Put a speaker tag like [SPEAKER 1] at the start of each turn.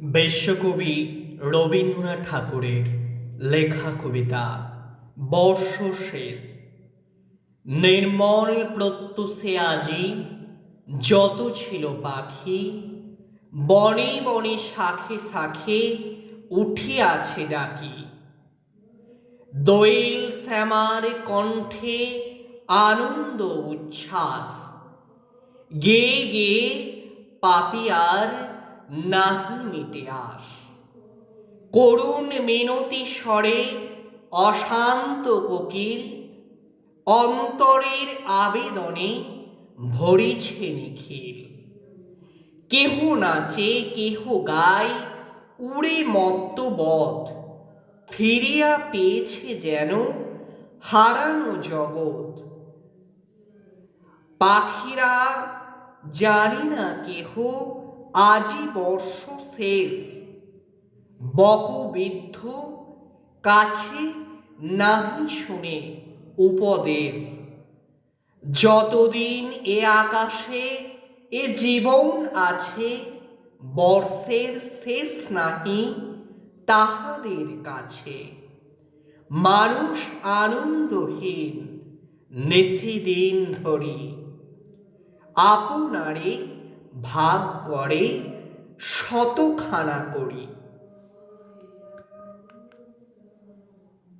[SPEAKER 1] বিশ্বকবি রবীন্দ্রনাথ ঠাকুরের লেখা কবিতা বর্ষ শেষ নির্মল প্রত্যুষে আজি যত ছিল পাখি, বনে বনে শাখে শাখে উঠিয়াছে ডাকি। দোয়েল শ্যামার কণ্ঠে আনন্দ উচ্ছ্বাস। গে গে পাপিয়ার নাহি মিটে আস করুণ মিনতি স্বরে অশান্ত কোকিল, অন্তরের আবেদনে ভরিছে নিখিল। কেহ নাচে, কেহ গায়, উড়ে মত্ত বধ ফিরিয়া পেয়েছে যেন হারানো জগৎ। পাখিরা জানি না কেহ আজি বর্ষ শেষ। বকবিদ্ধ, কাছে নাহি শুনে উপদেশ। যতদিন এ আকাশে এ জীবন আছে, বর্ষের শেষ নাহি তাহাদের কাছে। মানুষ আনন্দহীন নিশিদিন ধরি। আপনারে ভাগ করে শতখানা করি।